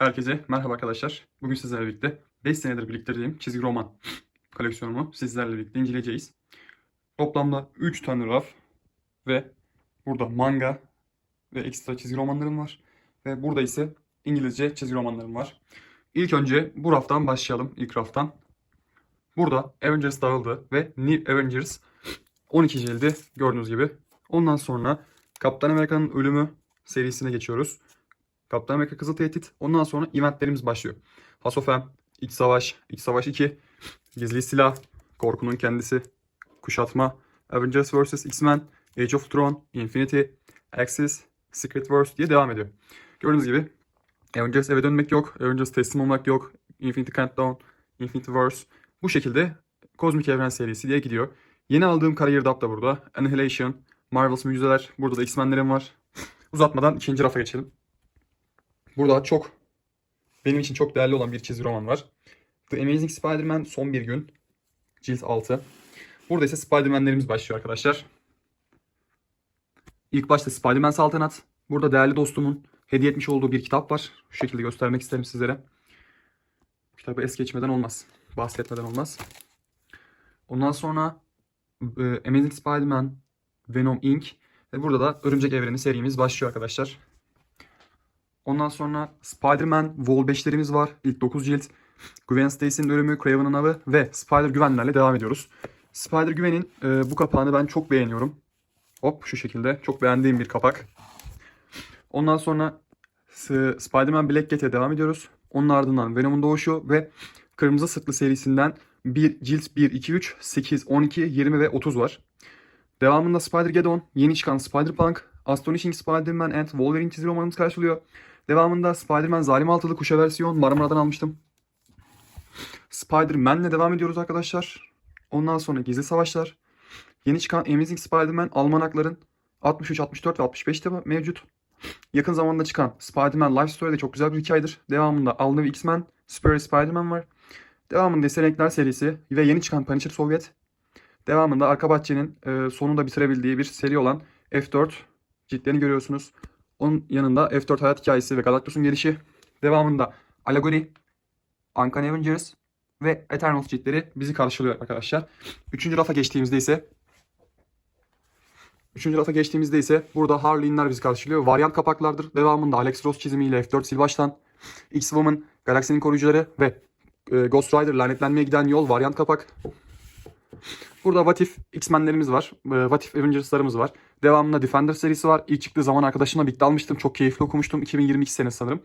Herkese merhaba arkadaşlar. Bugün sizlerle birlikte 5 senedir biriktirdiğim çizgi roman koleksiyonumu sizlerle birlikte inceleyeceğiz. Toplamda 3 tane raf ve burada manga ve ekstra çizgi romanlarım var. Ve burada ise İngilizce çizgi romanlarım var. İlk önce bu raftan başlayalım. ilk raftan. Burada Avengers dağıldı ve New Avengers 12 cildi gördüğünüz gibi. Ondan sonra Kaptan Amerika'nın ölümü serisine geçiyoruz. Kaptan Amerika Kızıl Tehdit. Ondan sonra eventlerimiz başlıyor. Hasofem, İç Savaş, İç Savaş 2, Gizli Silah, Korkunun Kendisi, Kuşatma, Avengers vs. X-Men, Age of Tron, Infinity, Axis, Secret Wars diye devam ediyor. Gördüğünüz gibi Avengers eve dönmek yok, Avengers teslim olmak yok, Infinity Countdown, Infinity Wars. Bu şekilde Kozmik Evren serisi diye gidiyor. Yeni aldığım kariyer da burada. Annihilation, Marvel's Mucizeler, burada da X-Men'lerim var. Uzatmadan ikinci rafa geçelim. Burada çok benim için çok değerli olan bir çizgi roman var. The Amazing Spider-Man son bir gün. Cilt 6. Burada ise Spider-Man'lerimiz başlıyor arkadaşlar. İlk başta Spider-Man Saltanat. Burada değerli dostumun hediye etmiş olduğu bir kitap var. Şu şekilde göstermek isterim sizlere. Bu kitabı es geçmeden olmaz. Bahsetmeden olmaz. Ondan sonra e, Amazing Spider-Man Venom Inc. Ve burada da Örümcek Evreni serimiz başlıyor arkadaşlar. Ondan sonra Spider-Man Vol 5'lerimiz var. İlk 9 cilt. Gwen Stacy'nin ölümü, Craven'ın avı ve Spider Güvenlerle devam ediyoruz. Spider Güven'in e, bu kapağını ben çok beğeniyorum. Hop şu şekilde. Çok beğendiğim bir kapak. Ondan sonra S- Spider-Man Black Cat'e devam ediyoruz. Onun ardından Venom'un doğuşu ve Kırmızı Sırtlı serisinden bir cilt 1, 2, 3, 8, 12, 20 ve 30 var. Devamında Spider-Geddon, yeni çıkan Spider-Punk, Astonishing Spider-Man and Wolverine çizgi romanımız karşılıyor. Devamında Spider-Man Zalim Altılı Kuşa versiyon Marmara'dan almıştım. Spider-Man'le devam ediyoruz arkadaşlar. Ondan sonra Gizli Savaşlar. Yeni çıkan Amazing Spider-Man almanakların 63, 64 ve 65 de mevcut. Yakın zamanda çıkan Spider-Man Life Story de çok güzel bir hikayedir. Devamında All New X-Men, Super Spider-Man var. Devamında ise Renkler serisi ve yeni çıkan Punisher Sovyet. Devamında Arka Bahçe'nin e, sonunda bitirebildiği bir seri olan F4 ciltlerini görüyorsunuz. Onun yanında F4 hayat hikayesi ve Galactus'un gelişi. Devamında Allegory, Uncanny Avengers ve Eternals ciltleri bizi karşılıyor arkadaşlar. Üçüncü rafa geçtiğimizde ise Üçüncü rafa geçtiğimizde ise burada Harley'inler bizi karşılıyor. Varyant kapaklardır. Devamında Alex Ross çizimiyle F4 sil baştan. X-Woman, Galaksinin koruyucuları ve e, Ghost Rider lanetlenmeye giden yol varyant kapak. Burada What If X-Men'lerimiz var. E, What If Avengers'larımız var. Devamında Defender serisi var. İlk çıktığı zaman arkadaşımla birlikte almıştım. Çok keyifli okumuştum. 2022 senesi sanırım.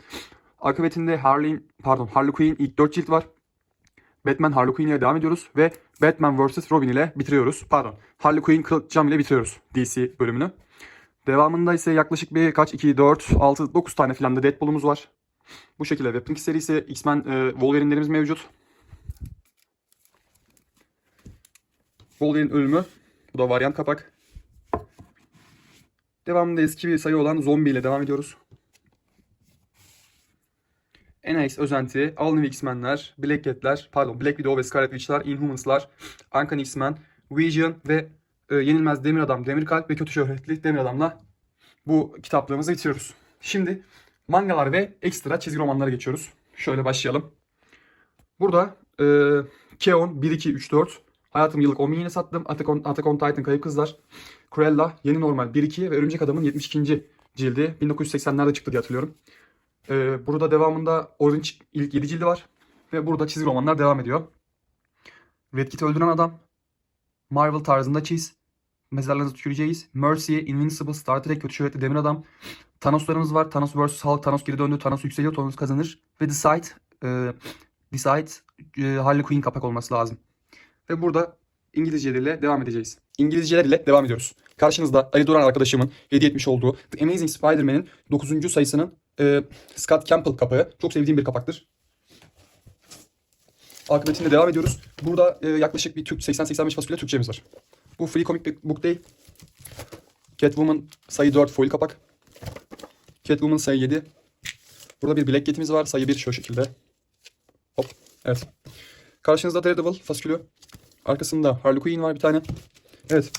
Akıbetinde Harley, pardon Harley Quinn ilk 4 cilt var. Batman Harley Quinn ile devam ediyoruz ve Batman vs. Robin ile bitiriyoruz. Pardon. Harley Quinn Kılıç Cam ile bitiriyoruz DC bölümünü. Devamında ise yaklaşık bir kaç 2 4 6 9 tane filan da Deadpool'umuz var. Bu şekilde Weapon serisi X-Men e, Wolverine'lerimiz mevcut. Wolverine ölümü. Bu da varyant kapak. Devamında eski bir sayı olan Zombie ile devam ediyoruz. NX özenti, New X-Men'ler, Black Cat'ler, pardon Black Widow ve Scarlet Witch'ler, Inhumans'lar, Uncanny X-Men, Vision ve e, Yenilmez Demir Adam, Demir Kalp ve Kötü Şöhretli Demir Adam'la bu kitaplığımızı bitiriyoruz. Şimdi mangalar ve ekstra çizgi romanlara geçiyoruz. Şöyle başlayalım. Burada e, Keon 1, 2, 3, 4. Hayatım yıllık 10 bin yine sattım. Attack on, Attack on Titan Kayıp Kızlar. Cruella, Yeni Normal 1, 2 ve Örümcek Adam'ın 72. cildi. 1980'lerde çıktı diye hatırlıyorum. Ee, burada devamında Orange ilk 7 cildi var. Ve burada çizgi romanlar devam ediyor. Red Kit öldüren adam. Marvel tarzında çiz. Mezarlarınızı tüküreceğiz. Mercy, Invincible, Star Trek, Kötü Şöhretli Demir Adam. Thanos'larımız var. Thanos vs. Hulk. Thanos geri döndü. Thanos yükseliyor. Thanos kazanır. Ve Decide, e, Decide e, Harley Quinn kapak olması lazım. Ve burada İngilizceleriyle devam edeceğiz. İngilizceler devam ediyoruz. Karşınızda Ali Duran arkadaşımın hediye etmiş olduğu The Amazing Spider-Man'in 9. sayısının e, Scott Campbell kapağı. Çok sevdiğim bir kapaktır. Akıbetinde devam ediyoruz. Burada e, yaklaşık bir Türk 80-85 fasulye Türkçemiz var. Bu Free Comic Book değil. Catwoman sayı 4 foil kapak. Catwoman sayı 7. Burada bir Black Cat'imiz var. Sayı 1 şu şekilde. Hop. Evet. Karşınızda Daredevil faskülü. Arkasında Harley var bir tane. Evet.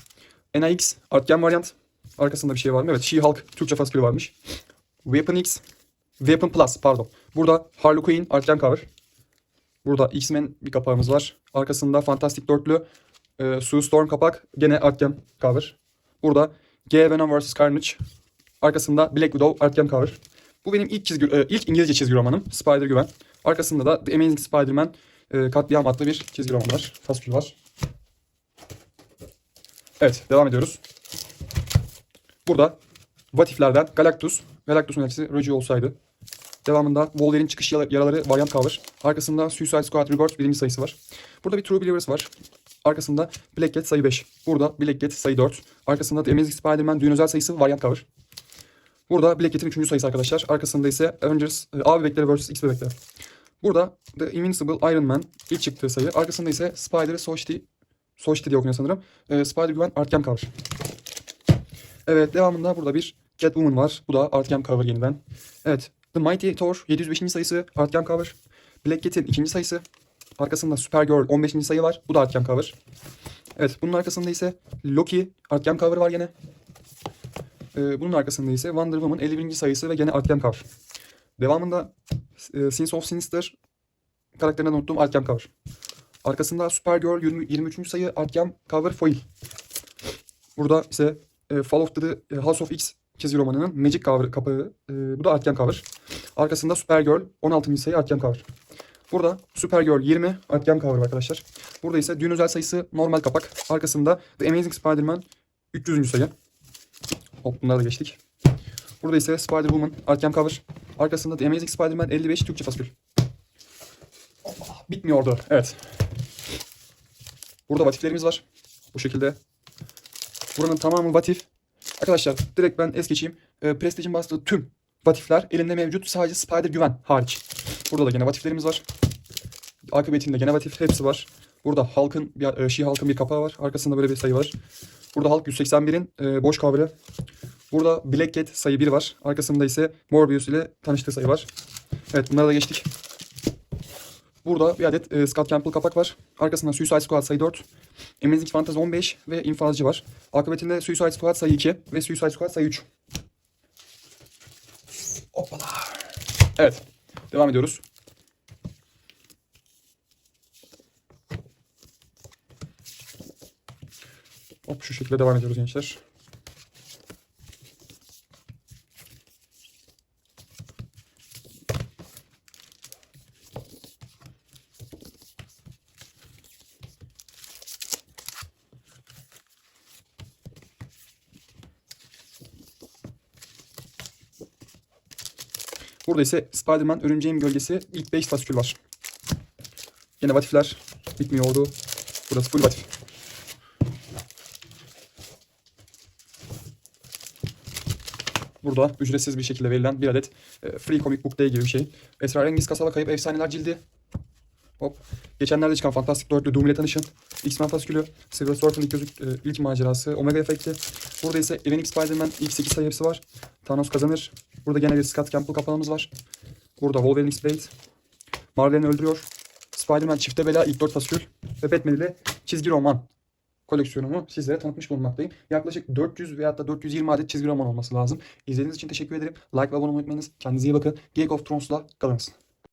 NX Artgen varyant. Arkasında bir şey var mı? Evet. She-Hulk Türkçe faskülü varmış. Weapon X. Weapon Plus pardon. Burada Harley Quinn Arkham Cover. Burada X-Men bir kapağımız var. Arkasında Fantastic Dörtlü e, Sue Storm kapak. Gene Arkham Cover. Burada G. Venom vs. Carnage. Arkasında Black Widow Arkham Cover. Bu benim ilk çizgi, e, ilk İngilizce çizgi romanım. Spider Güven. Arkasında da The Amazing Spider-Man e, Katliam adlı bir çizgi roman var. Faskül var. Evet devam ediyoruz. Burada What If'lerden Galactus. Galactus'un hepsi Roger olsaydı. Devamında Wolverine çıkış yara- yaraları variant cover. Arkasında Suicide Squad Rebirth birinci sayısı var. Burada bir True Believers var. Arkasında Black Cat sayı 5. Burada Black Cat sayı 4. Arkasında The Amazing Spider-Man düğün özel sayısı variant cover. Burada Black Cat'in 3. sayısı arkadaşlar. Arkasında ise Avengers e, A bebekleri vs. X bebekleri. Burada The Invincible Iron Man ilk çıktığı sayı. Arkasında ise Spider Society Society diye okunuyor sanırım. E, Spider Gwen Arkham Cover. Evet devamında burada bir Catwoman var. Bu da Arkham Cover yeniden. Evet The Mighty Thor 705. sayısı Arkham Cover. Black Cat'in 2. sayısı. Arkasında Supergirl 15. sayı var. Bu da Arkham Cover. Evet bunun arkasında ise Loki Arkham Cover var gene. Ee, bunun arkasında ise Wonder Woman 51. sayısı ve gene Arkham Cover. Devamında e, Sins of Sinister karakterinden unuttuğum Arkham Cover. Arkasında Supergirl 20, 23. sayı Arkham Cover Foil. Burada ise e, Fall of the e, House of X çizgi romanının Magic Cover kapağı. e, bu da Arkham Cover. Arkasında Supergirl 16. sayı Arkham Cover. Burada Supergirl 20 Arkham Cover arkadaşlar. Burada ise düğün özel sayısı normal kapak. Arkasında The Amazing Spider-Man 300. sayı. Hop bunları da geçtik. Burada ise Spider-Woman Arkham Cover. Arkasında The Amazing Spider-Man 55 Türkçe faskül. Allah, Bitmiyordu. Evet. Burada vatiflerimiz var. Bu şekilde. Buranın tamamı vatif. Arkadaşlar direkt ben es geçeyim. E, Prestige'in bastığı tüm vatifler elinde mevcut. Sadece Spider Güven hariç. Burada da gene vatiflerimiz var. Akıbetinde gene vatif hepsi var. Burada halkın, bir, e, She halkın bir kapağı var. Arkasında böyle bir sayı var. Burada Halk 181'in e, boş kavri. Burada Black Cat sayı 1 var. Arkasında ise Morbius ile tanıştığı sayı var. Evet bunlara da geçtik. Burada bir adet e, Scott Campbell kapak var. Arkasında Suicide Squad sayı 4. Amazing Fantasy 15 ve infazcı var. Akıbetinde Suicide Squad sayı 2 ve Suicide Squad sayı 3. Hoppala. Evet. Devam ediyoruz. Hop şu şekilde devam ediyoruz gençler. Burada ise Spider-Man Örümceğin Gölgesi ilk 5 faskül var. Yine vatifler bitmiyordu. Burası full vatif. Burada ücretsiz bir şekilde verilen bir adet e, Free Comic Book Day gibi bir şey. Esrarengiz Kasaba Kayıp Efsaneler Cildi. Hop. Geçenlerde çıkan Fantastic Dörtlü Doom ile tanışın. X-Men Faskülü, Silver Surfer'ın ilk, gözük, e, ilk macerası, Omega Efekti. Burada ise Evening Spider-Man ilk 8 sayı hepsi var. Thanos kazanır. Burada gene bir Scott Campbell kapağımız var. Burada Wolverine X-Blade. Marvel'ini öldürüyor. Spider-Man çifte bela ilk 4 faskül. Ve Batman ile çizgi roman koleksiyonumu sizlere tanıtmış bulunmaktayım. Yaklaşık 400 veyahut da 420 adet çizgi roman olması lazım. İzlediğiniz için teşekkür ederim. Like ve abone olmayı unutmayınız. Kendinize iyi bakın. Game of Thrones'la kalınız.